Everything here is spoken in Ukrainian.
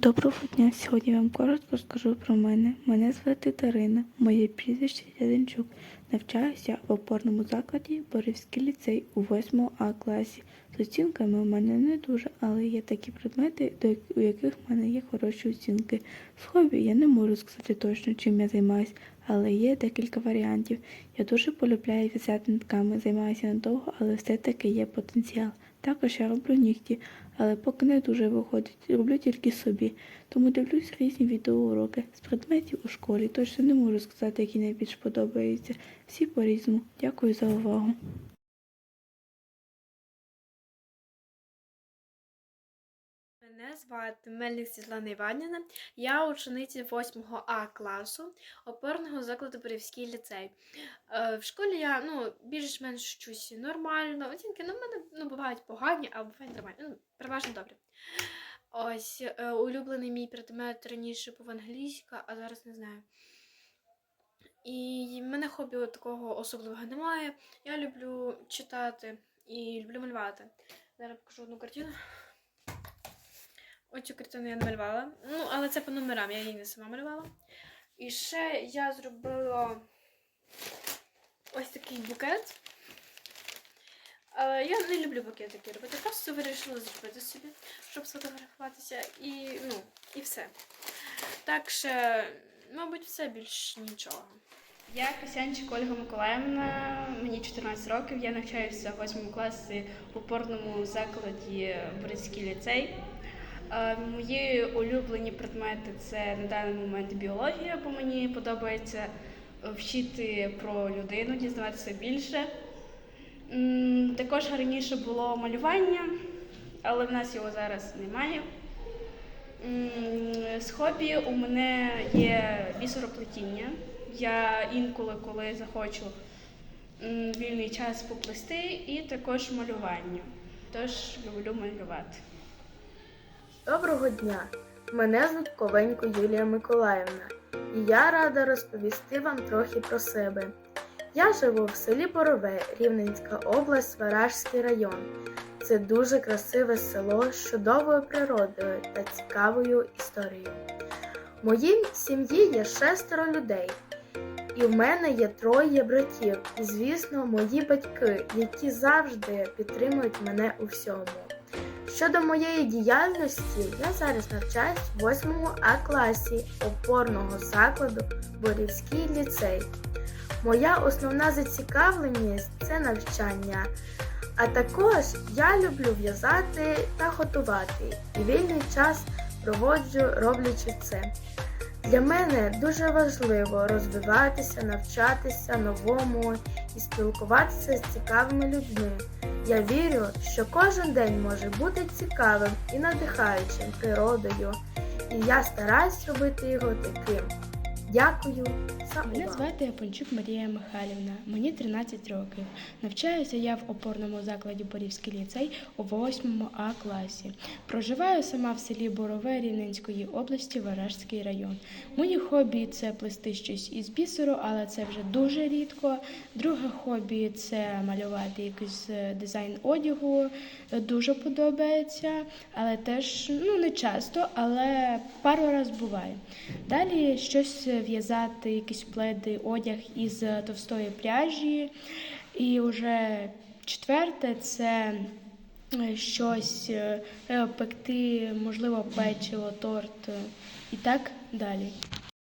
Доброго дня! Сьогодні я вам коротко скажу про мене. Мене звати Дарина, моє прізвище Яденчук. Навчаюся в опорному закладі Борівський ліцей у 8 А класі. З оцінками у мене не дуже, але є такі предмети, до у яких в мене є хороші оцінки. З хобі я не можу сказати точно, чим я займаюся, але є декілька варіантів. Я дуже полюбляю в'язати нитками, займаюся недовго, але все-таки є потенціал. Також я роблю нігті, але поки не дуже виходить, роблю тільки собі. Тому дивлюсь різні відеоуроки з предметів у школі. Точно не можу сказати, які найбільш подобаються. Всі по-різному. Дякую за увагу. Мене звати Мельник Світлана Іванівна. Я учениця 8 А класу опорного закладу Борівський ліцей. Е, в школі я ну, більш-менш вчусь нормально. Оцінки ну, в мене ну, бувають погані, а бувають нормальні. Ну, переважно добре. Ось е, улюблений мій предмет раніше був англійська, а зараз не знаю. І в мене хобі такого особливого немає. Я люблю читати і люблю малювати. Зараз покажу одну картину. Оцю картину я намалювала. Ну, але це по номерам, я її не сама малювала. І ще я зробила ось такий букет. Але я не люблю букетики робити. Просто вирішила зробити собі, щоб сфотографуватися. І, ну, і все. Так що, мабуть, все більш нічого. Я Косянчик Ольга Миколаївна, мені 14 років. Я навчаюся в 8 класі в опорному закладі Борицький ліцей. Е, Мої улюблені предмети це на даний момент біологія, бо мені подобається вчити про людину, дізнаватися більше. Також раніше було малювання, але в нас його зараз немає. З хобі у мене є бісероплетіння. Я інколи, коли захочу вільний час поплести, і також малювання. Тож люблю малювати. Доброго дня! Мене звуть Ковенько Юлія Миколаївна, і я рада розповісти вам трохи про себе. Я живу в селі Борове, Рівненська область, Варажський район. Це дуже красиве село з чудовою природою та цікавою історією. Моїй сім'ї є шестеро людей, і в мене є троє братів, і, звісно, мої батьки, які завжди підтримують мене у всьому. Щодо моєї діяльності, я зараз навчаюсь в 8 А класі опорного закладу Борівський ліцей. Моя основна зацікавленість це навчання. А також я люблю в'язати та готувати і вільний час проводжу роблячи це. Для мене дуже важливо розвиватися, навчатися новому і спілкуватися з цікавими людьми. Я вірю, що кожен день може бути цікавим і надихаючим природою, і я стараюсь робити його таким. Дякую Мене звати Япончук Марія Михайлівна, мені 13 років. Навчаюся я в опорному закладі Борівський ліцей у 8 А класі. Проживаю сама в селі Борове Рівненської області, Варажський район. Мої хобі це плести щось із бісеру, але це вже дуже рідко. Друге хобі це малювати якийсь е, дизайн одягу. Е, Дуже подобається, але теж ну не часто, але пару раз буває. Далі щось в'язати, якісь пледи, одяг із товстої пряжі. І вже четверте це е, щось е, е, пекти, можливо, печиво, торт е, і так далі.